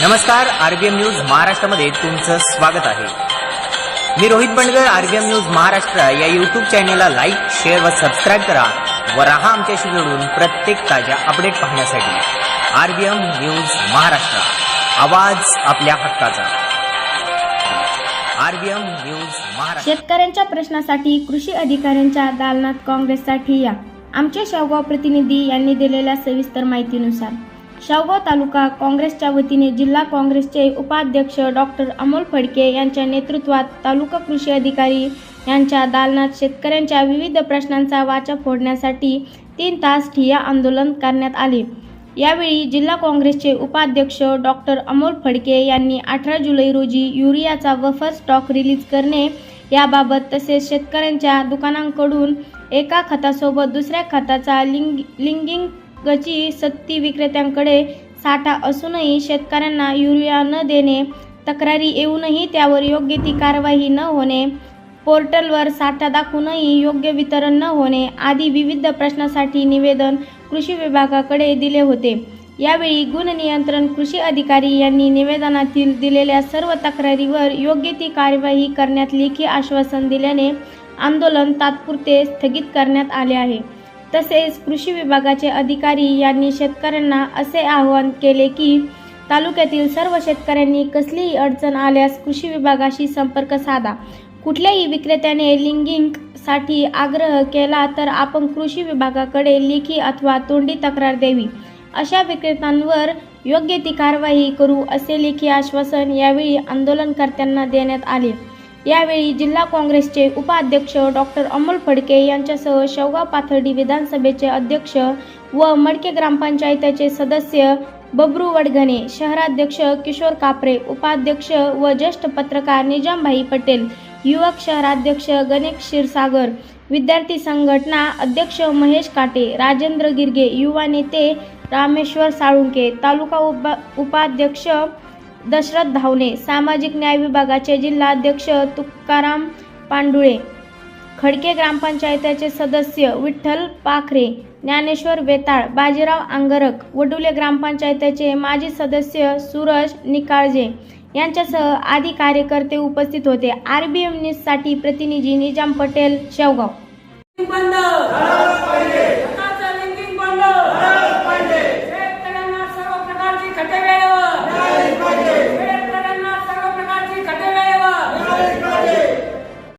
नमस्कार RBM news महाराष्ट्रामध्ये तुमचं स्वागत आहे. मी रोहित बंडगर आरबीएम न्यूज महाराष्ट्र या युट्यूब चॅनेलला लाईक शेअर व सबस्क्राईब करा व राहा आमच्याशी जोडून प्रत्येक ताज्या अपडेट पाहण्यासाठी. RBM news Maharashtra. आवाज आपल्या हक्काचा. RBM news Maharashtra. शेतकऱ्यांच्या प्रश्नासाठी कृषी अधिकाऱ्यांच्या दालनात काँग्रेससाठी या आमचे शावगाव प्रतिनिधी यांनी दिलेल्या सविस्तर माहितीनुसार शावगाव तालुका काँग्रेसच्या वतीने जिल्हा काँग्रेसचे उपाध्यक्ष डॉक्टर अमोल फडके यांच्या नेतृत्वात तालुका कृषी अधिकारी यांच्या दालनात शेतकऱ्यांच्या विविध प्रश्नांचा वाचा फोडण्यासाठी तीन तास ठिया आंदोलन करण्यात आले. यावेळी जिल्हा काँग्रेसचे उपाध्यक्ष डॉक्टर अमोल फडके यांनी अठरा जुलै रोजी युरियाचा वफर स्टॉक रिलीज करणे याबाबत तसेच शेतकऱ्यांच्या दुकानांकडून एका खतासोबत दुसऱ्या खताचा लिंग गची सत्ती विक्रेत्यांकडे साठा असूनही शेतकऱ्यांना युरिया न देणे तक्रारी येऊनही त्यावर योग्य ती कारवाई न होणे पोर्टलवर साठा दाखवूनही योग्य वितरण न होणे आदी विविध प्रश्नासाठी निवेदन कृषी विभागाकडे दिले होते. यावेळी गुण नियंत्रण कृषी अधिकारी यांनी निवेदनातील दिलेल्या सर्व तक्रारीवर योग्य ती कार्यवाही करण्यात लेखी आश्वासन दिल्याने आंदोलन तात्पुरते स्थगित करण्यात आले आहे. तसेच कृषी विभागाचे अधिकारी यांनी शेतकऱ्यांना असे आवाहन केले की तालुक्यातील सर्व शेतकऱ्यांनी कसलीही अडचण आल्यास कृषी विभागाशी संपर्क साधा. कुठल्याही विक्रेत्याने लिंगिंगसाठी आग्रह केला तर आपण कृषी विभागाकडे लेखी अथवा तोंडी तक्रार द्यावी. अशा विक्रेत्यांवर योग्य ती कारवाई करू असे लेखी आश्वासन यावेळी आंदोलनकर्त्यांना देण्यात आले. यावेळी जिल्हा काँग्रेसचे उपाध्यक्ष डॉक्टर अमोल फडके यांच्यासह शेवगाव पाथर्डी विधानसभेचे अध्यक्ष व मडके ग्रामपंचायतीचे सदस्य बबरू वडघणे शहराध्यक्ष किशोर कापरे उपाध्यक्ष व ज्येष्ठ पत्रकार निजामभाई पटेल युवक शहराध्यक्ष गणेश क्षीरसागर विद्यार्थी संघटना अध्यक्ष महेश काटे राजेंद्र गिरगे युवा नेते रामेश्वर साळुंके तालुका उप उपाध्यक्ष दशरथ धावणे सामाजिक न्याय विभागाचे जिल्हाध्यक्ष तुकाराम पांडुळे खडके ग्रामपंचायतीचे सदस्य विठ्ठल पाखरे ज्ञानेश्वर वेताळ बाजीराव आंगरक वडुले ग्रामपंचायतीचे माजी सदस्य सूरज निकाळजे यांच्यासह आदी कार्यकर्ते उपस्थित होते. आर बी न्यूजसाठी प्रतिनिधी निजाम पटेल शेवगाव. बंद.